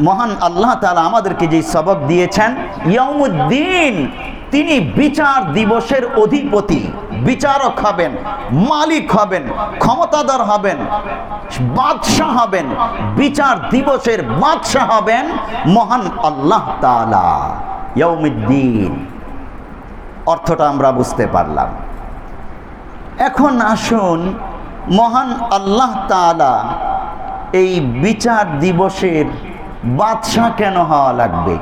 মহান আল্লাহ তালা আমাদেরকে যে সবক দিয়েছেন ইয়ামুদ্দিন তিনি বিচার দিবসের অধিপতি। বিচারক হবেন, মালিক হবেন, ক্ষমতাধর হবেন, বাদশাহ হবেন, বিচার দিবসের বাদশাহ হবেন মহান আল্লাহ তাআলা। ইয়াউমুদ্দিন, অর্থটা আমরা বুঝতে পারলাম। এখন আসুন, মহান আল্লাহ তাআলা এই বিচার দিবসের বাদশাহ কেন হওয়া লাগবে?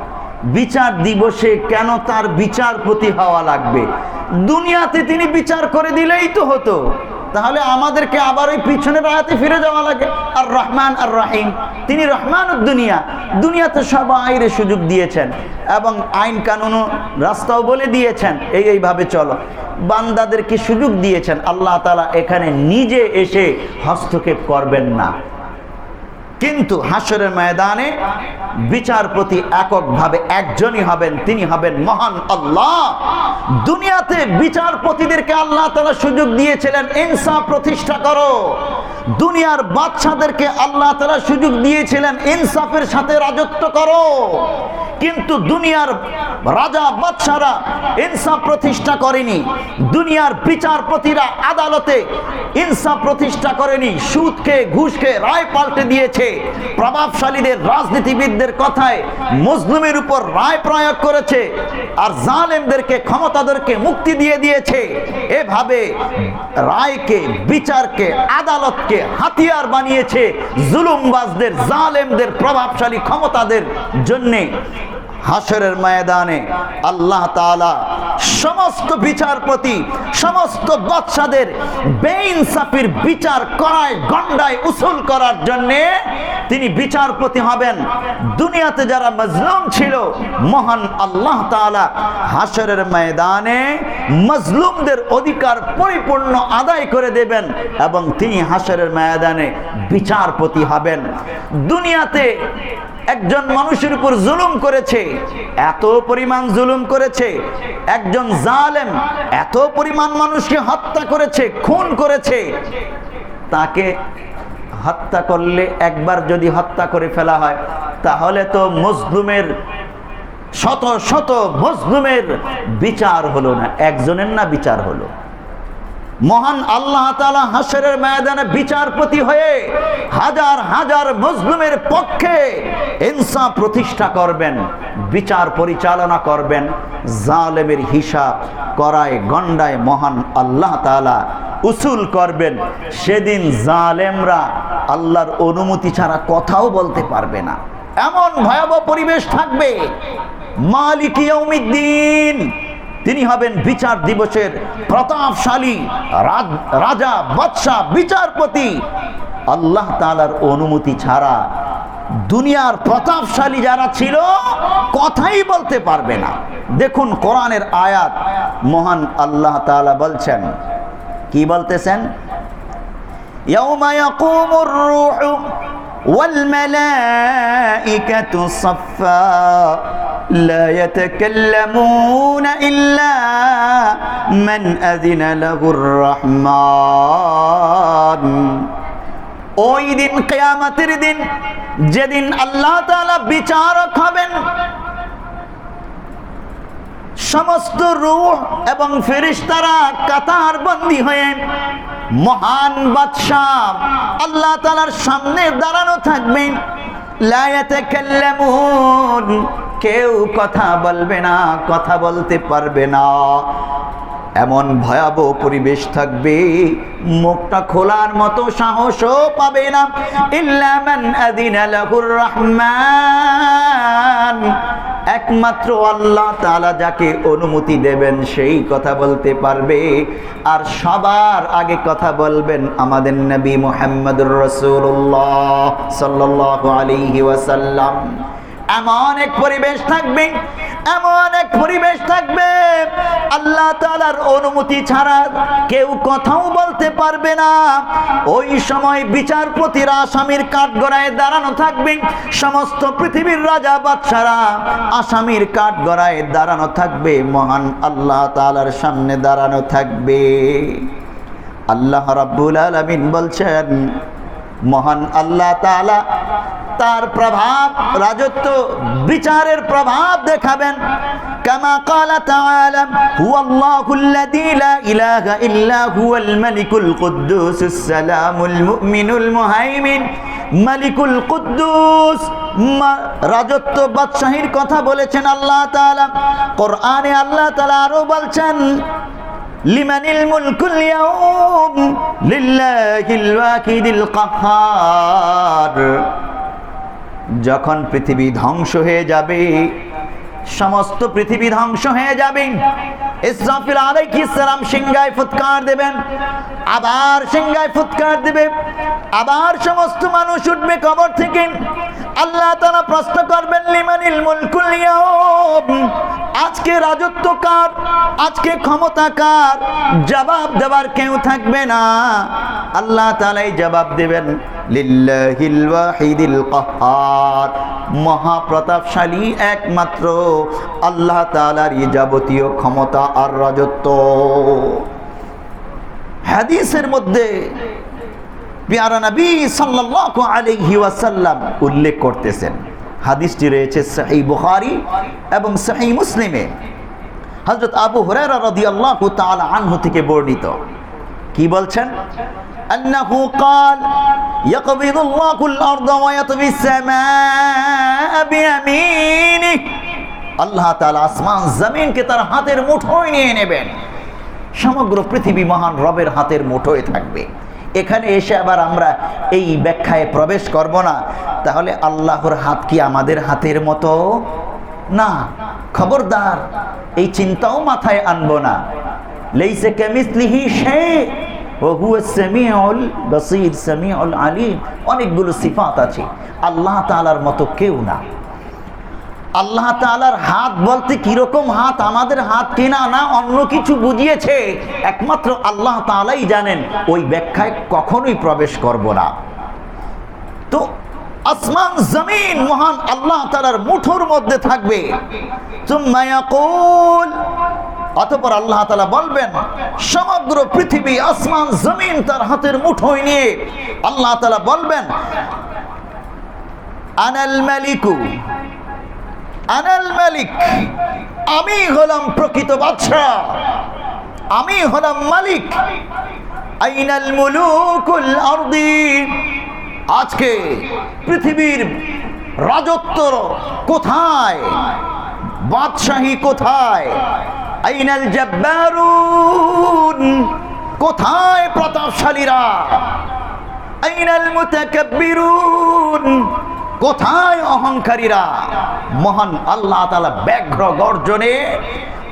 বিচার দিবসে কেন তার বিচারপতি হওয়া লাগবে? দুনিয়াতে তিনি বিচার করে দিলেই তো হতো। তাহলে আমাদেরকে আবার ওই পিছনের আয়াতে ফিরে যাওয়া লাগে। আর রহমান আর রাহিম, তিনি রহমান দুনিয়া। দুনিয়াতে সবাইরে সুযোগ দিয়েছেন এবং আইন কানুনও রাস্তাও বলে দিয়েছেন, এই এইভাবে চলো। বান্দাদেরকে সুযোগ দিয়েছেন? আল্লাহ তালা এখানে নিজে এসে হস্তক্ষেপ করবেন না। কিন্তু হাসরের ময়দানে বিচারপতি এককভাবে একজনই হবেন, তিনি হবেন মহান আল্লাহ। দুনিয়াতে বিচারপতিদেরকে আল্লাহ তালা সুযোগ দিয়েছিলেন ইনসাফ প্রতিষ্ঠা করো। দুনিয়ার বাচ্চাদেরকে আল্লাহ তালা সুযোগ দিয়েছিলেন, ইনসাফের সাথে রাজত্ব করো। কিন্তু দুনিয়ার রাজা বাদশারা ইনসাফ প্রতিষ্ঠা করেনি। দুনিয়ার বিচারপতিরা আদালতে ইনসাফ প্রতিষ্ঠা করেনি। সুদকে, ঘুষকে রায় পাল্টে দিয়েছে। প্রভাবশালীদের রাজনীতিবিদদের কথায় মুসলিমের উপর রায় প্রয়োগ করেছে আর জালেমদেরকে, ক্ষমতাদেরকে মুক্তি দিয়ে দিয়েছে। এভাবে রায়কে, বিচারকে, আদালতকে হাতিয়ার বানিয়েছে জুলুমবাজদের, জালেমদের, প্রভাবশালী ক্ষমতাদের জন্যে। হাসরের ময়দানে আল্লাহ তাআলা সমস্ত বিচারপতি, সমস্ত বাদশাদের বেইনসাফির বিচার করায়, গন্ডায় উসুল করার জন্যে তিনি বিচারপতি হবেন। দুনিয়াতে যারা মজলুম ছিল, মহান আল্লাহ তাআলা হাসরের ময়দানে মজলুমদের অধিকার পরিপূর্ণ আদায় করে দেবেন এবং তিনি হাসরের ময়দানে বিচারপতি হবেন। দুনিয়াতে একজন মানুষের উপর জুলুম করেছে, এত পরিমাণ জুলুম করেছে, একজন জালেম এত পরিমাণ মানুষকে হত্যা করেছে, খুন করেছে, তাকে হত্যা করলে একবার যদি হত্যা করে ফেলা হয়, তাহলে তো মজলুমের শত শত মজলুমের বিচার হলো না, একজনের না বিচার হলো। মহান আল্লাহ তালা হাসরের ময়দানে বিচারপতি হয়ে হাজার হাজার মজলুমের পক্ষে ইনসাফ প্রতিষ্ঠা করবেন, বিচার পরিচালনা করবেন, জালেমের হিসাব করায় গন্ডায় মহান আল্লাহ তালা উসুল করবেন, সেদিন জালেমরা আল্লাহর অনুমতি ছাড়া কথাও বলতে পারবে না। এমন ভয়াবহ পরিবেশ থাকবে। মালিক ইয়াউমিদ্দিন তিনি হবেন বিচার দিবসের প্রতাপশালী রাজা বাদশাহ, বিচারপতি। আল্লাহ তালার অনুমতি ছাড়া দুনিয়ার প্রতাপশালী যারা ছিল, কথাই বলতে পারবে না। দেখুন কোরআনের আয়াত, মহান আল্লাহ তালা বলছেন, কি বলতেছেন? والملائكة صفا لا يتكلمون إلا من أذن له الرحمن ওই দিন কেয়ামতের দিন যেদিন আল্লাহ তাআলা বিচারক হবেন সমস্ত রূহ এবং ফেরিস্তারা কাতার বন্দী হয়ে মহান বাদশাহ আল্লাহ তালার সামনে দাঁড়ানো থাকবে। লা ইয়াতাকাল্লামুন, কেউ কথা বলবে না, কথা বলতে পারবে না। এমন ভয়াবহ পরিবেশ থাকবে, মুখটা খোলার মতো সাহসও পাবে না। ইল্লা মান আদিনা লাহুর রহমান একমাত্র আল্লাহ তালা যাকে অনুমতি দেবেন সেই কথা বলতে পারবে। আর সবার আগে কথা বলবেন আমাদের নবী মোহাম্মদুর রসুল্লাহ সাল্লাহ আলাইহি ওয়াসাল্লাম। এমন এক পরিবেশ থাকবে এমন এক পরিবেশ থাকবে, আল্লাহ তালার অনুমতি ছাড়া কেউ কথাও বলতে পারবে না। ওই সময় বিচারপতিরা আসামির কাঠগড়ায় দাঁড়ানো থাকবে, সমস্ত পৃথিবীর রাজা বাদশারা আসামির কাঠগড়ায় দাঁড়ানো থাকবে, মহান আল্লাহ তালার সামনে দাঁড়ানো থাকবে। আল্লাহ রাব্বুল আলামিন বলছেন, মহান আল্লাহ তাআলা তার প্রভাব রাজত্ব বিচারের প্রভাব দেখাবেন كما قال تعالى هو الله الذي لا إله إلا هو الملك القدوس السلام المؤمن المهيمن মালিকুল কুদ্দুস মা- রাজত্ব বাদশাহীর কথা বলেছেন আল্লাহ তাআলা কোরআনে আল্লাহ তাআলা আরো বলছেন লিমানিল মুলকুল ইয়াউম লিল্লাহিল ওয়াহিদিল কাহ্হার যখন পৃথিবী ধ্বংস হয়ে যাবে, সমস্ত পৃথিবী ধ্বংস হয়ে যাবে। ইসরাফিল আলাইহিস সালাম সিংহায় ফুৎকার দেবেন, আবার সিংহায় ফুৎকার দেবে, আবার সমস্ত মানুষ উঠবে কবর থেকে। আল্লাহ তাআলা প্রশ্ন করবেন, লিমানিল মুলকুল আজকে রাজত্ব কার? আজকে ক্ষমতা কার? জবাব দেওয়ার কেউ থাকবে না। আল্লাহ তালাই জবাব দেবেন মহাপ্রতাপশালী একমাত্র আল্লাহ তাআলারই যাবতীয় ক্ষমতা আর রাজত্ব। হাদিসের মধ্যে পিয়ারা নবী সাল্লাল্লাহু আলাইহি ওয়াসাল্লাম উল্লেখ করতেছেন। হাদিসটি রয়েছে সহিহ বুখারী এবং সহিহ মুসলিমে হযরত আবু হুরায়রা রাদিয়াল্লাহু তাআলা আনহু থেকে বর্ণিত কি বলছেন أنه قال يقبض الله الأرض ويطوي السماء بيمينه আল্লাহ তাআলা আসমান জমিনকে তার হাতের মুঠোয় নিয়ে নেবেন সমগ্র পৃথিবী মহান রবের হাতের মুঠোয় থাকবে এখানে এসে আবার আমরা এই ব্যাখ্যায় প্রবেশ করব না। তাহলে আল্লাহর হাত কি আমাদের হাতের মতো? না। খবরদার, এই চিন্তাও মাথায় আনব না। লেইসে কেমিসলিহি সে অনেকগুলো সিফাত আছে। আল্লাহ তালার মতো কেউ না। আল্লাহ তাআলার হাত বলতে কীরকম হাত? আমাদের হাত কিনা না? অন্য কিছু বুঝিয়েছে। একমাত্র আল্লাহ তাআলাই জানেন, ওই ব্যাখ্যায় কখনোই প্রবেশ করব না। তো আসমান, জমিন, মহান আল্লাহ তাআলার মুঠোর মধ্যে থাকবে। অতঃপর আল্লাহ তাআলা বলবেন, সমগ্র পৃথিবী, আসমান, জমিন তার হাতের মুঠোয় নিয়ে। আল্লাহ তাআলা বলবেন, আনাল মালিকু আনাল মালিক, আমি হলাম প্রকৃত বাদশাহ। আমি হলাম মালিক। আইনাল মুলুকুল আরদি। আজকে পৃথিবীর রাজত্ব কোথায়? বাদশাহী কোথায়? আইনাল জব্বারুন, কোথায় প্রতাপশালীরা? আইনাল মুতাকাব্বিরুন কোথায় অহংকারীরা? মহান আল্লাহ তাআলা ব্যাঘ্র গর্জনে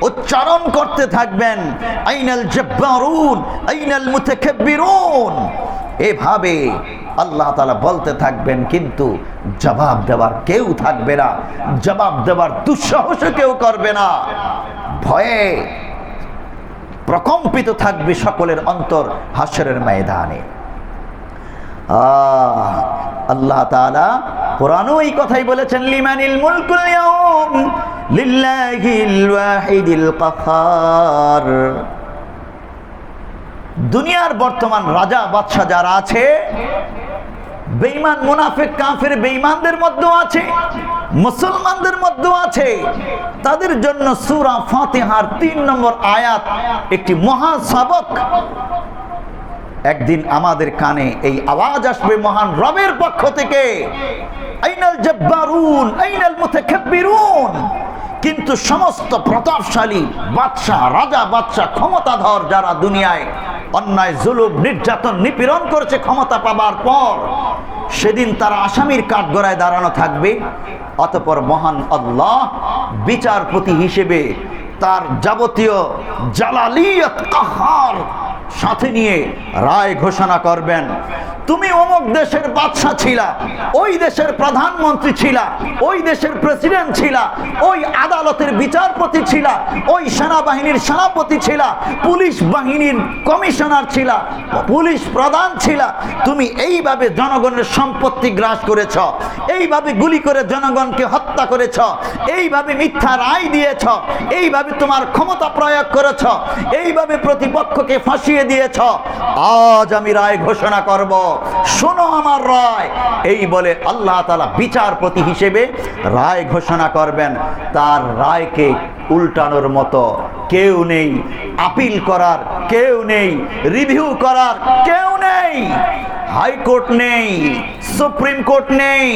উচ্চারণ করতে থাকবেন। আইনাল জব্বারুন, আইনাল মুতাকাব্বিরুন। এভাবে আল্লাহ তাআলা বলতে থাকবেন, কিন্তু জবাব দেওয়ার কেউ থাকবে না। জবাব দেওয়ার দুঃসাহস কেউ করবে না। ভয়ে প্রকম্পিত থাকবে সকলের অন্তর হাসরের ময়দানে। আল্লাহ তাআলা কোরআনও এই কথাই বলেছেন, লিমানিল মুলকুল লিল্লাহিল ওয়াহিদিল কাহ্হার দুনিয়ার বর্তমান রাজা, বাদশাহ যারা আছে, বেঈমান মুনাফিক, কাফের বেঈমানদের মধ্যেও আছে, মুসলমানদের মধ্যেও আছে। তাদের জন্য সূরা ফাতিহার তিন নম্বর আয়াত একটি মহা সবক। একদিন আমাদের কানে এই আওয়াজ আসবে মহান রবের পক্ষ থেকে। আইনাল জব্বারুন, আইনাল কিন্তু সমস্ত প্রতাপশালী বাদশাহ, রাজা বাদশাহ, ক্ষমতাধর যারা দুনিয়ায় অন্যায়, জুলুম, নির্যাতন, নিপীড়ন করেছে ক্ষমতা পাবার পর, সেদিন তারা আসামির কাঠগড়ায় দাঁড়ানো থাকবে। অতপর মহান আল্লাহ বিচারপতি হিসেবে তার যাবতীয় জালালিয়ত কাহার সাথে নিয়ে রায় ঘোষণা করবেন। তুমি অমুক দেশের বাদশাহ ছিলা, ওই দেশের প্রধানমন্ত্রী ছিলা, ওই দেশের প্রেসিডেন্ট ছিলা, ওই আদালতের বিচারপতি ছিলা, ওই সেনাবাহিনীর সেনাপতি ছিলা, পুলিশ বাহিনীর কমিশনার ছিলা, পুলিশ প্রধান ছিলা। তুমি এইভাবে জনগণের সম্পত্তি গ্রাস করেছ, এইভাবে গুলি করে জনগণকে হত্যা করেছ, এইভাবে মিথ্যা রায় দিয়েছ, এইভাবে তোমার ক্ষমতা প্রয়োগ করেছ, এইভাবে প্রতিপক্ষকে ফাঁসিয়ে দিয়েছ। আজ আমি রায় ঘোষণা করব। শোনো আমার রায়। এই বলে আল্লাহ তালা বিচারপতি হিসেবে রায় ঘোষণা করবেন। তার রায়কে উল্টানোর মতো কেউ নেই। আপিল করার কেউ নেই। রিভিউ করার কেউ নেই। হাইকোর্ট নেই। সুপ্রিম কোর্ট নেই।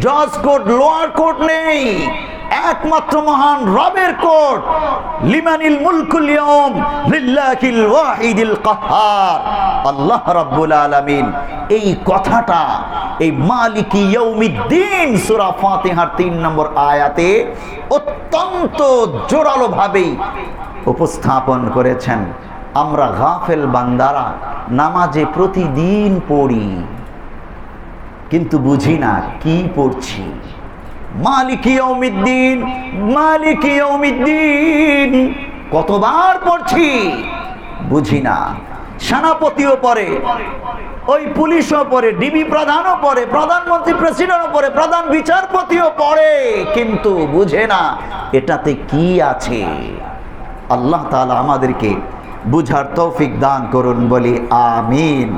জজ কোর্ট, লোয়ার কোর্ট নেই। একমাত্র মহান রবের কোর্ট লিমানিল মুলকুল ইয়ম লিল্লাহিল ওয়াহিদিল কাহ্হার আল্লাহ রাব্বুল আলামিন এই কথাটা এই মালিকি ইয়াউমিদ্দিন সূরা ফাতিহার 3 নম্বর আয়াতে অত্যন্ত জোরালো ভাবেই উপস্থাপন করেছেন। আমরা গাফেল বান্দারা নামাজে প্রতিদিন পড়ি, কিন্তু বুঝি না কি পড়ছি। মালিকি অমিদ্দিন মালিকি অমিদ্দিন কতবার পড়ছি? বুঝি না। সেনাপতিও পরে ওই পুলিশও পরে ডিবি প্রধানও পরে প্রধানমন্ত্রী প্রেসিডেন্টও পরে প্রধান বিচারপতিও পড়ে, কিন্তু বুঝে না এটাতে কি আছে। আল্লাহ তাআলা আমাদেরকে বুঝার তৌফিক দান করুন, বলি আমিন।